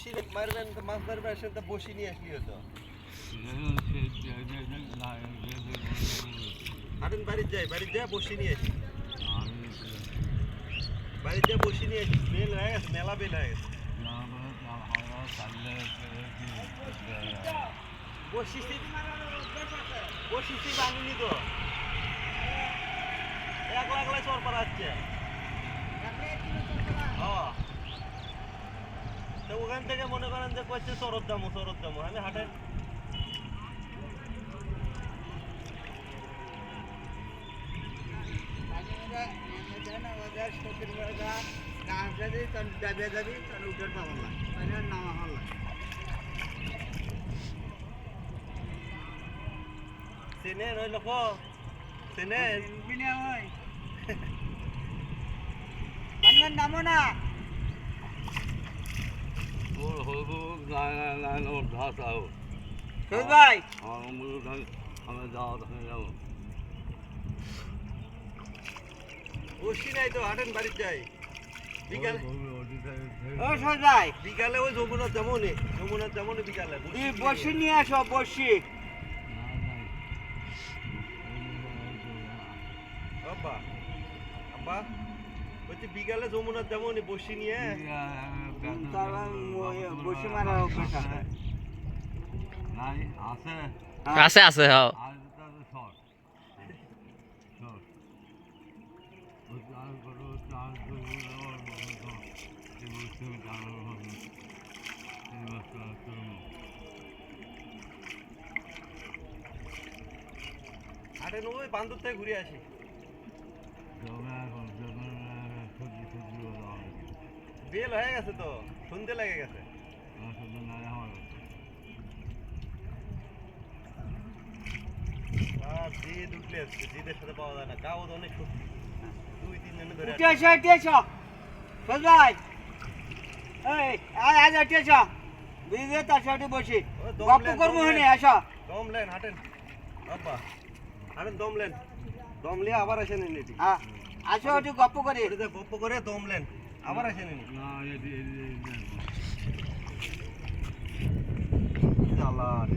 বসি মারবেন, মাছ আসেন তো বসি নিয়ে আসলি হতো। হাটেন বাড়ির যাই বাড়ির যাই বসি নিয়ে আসি। বাড়ির যাই বসি নিয়ে আসি বেল হয়ে গেছে, মেলা বেল হয়ে গেছে। বসিছি বসিছি বাঙুনি তো একলা একলাই চর পাড়াচ্ছে হ্যাঁ। তো ওখান থেকে মনে করেন যে কইছে চরত দামো চরত দামো। আমি হাটে চেনেন ওই লোক চেনেন নামো না। ভাই বসি নাই তো হাটেন বাড়ির যাই ও সৈয়দ ভাই বিকালে ওই যমুনার যেমনই যমুনার যেমনই বিকালে তুই বসি নিয়ে আসো বসি আব্বা আব্বা বলছি বিকালে যমুনার যেমনই বসি নিয়ে বসি মারা অভ্যাস আছে। আছে। হ্যাঁ। বান্দর থেকে ঘুরে আসি। বেল হয়ে গেছে তো সন্ধে লেগে গেছে। আর যে আসছে জিদের সাথে পাওয়া যায় না। গাও অনেক সত্যি দুই তিন জনে ধরে উঠে এসো উঠে এসো। ভাই। এই আয় আজ উঠে এসো। বিজে তার সাথে বসি। গপ্প। আসো দমলেন হাটেন। আব্বা হাটেন দমলেন দমলে আবার আসেন এটি হ্যাঁ আসো একটু গপ্প করি। গপ্প করে দমলেন আবার আসেন এনে।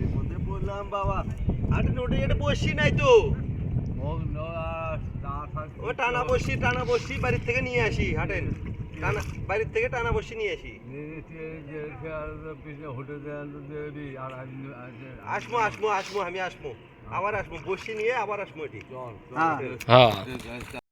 এর মধ্যে বললাম বাবা হাটেন ওটা এটা বসি নাই তো। ও টানা বসি টানা বসি বাড়ির থেকে নিয়ে আসি হাটেন। টানা বাড়ির থেকে টানা বসি নিয়ে আসি। আসমো আসমো আসমো আমি আসমো। আবার আসমো বসি নিয়ে আবার আসমো এটি। হ্যাঁ। হ্যাঁ।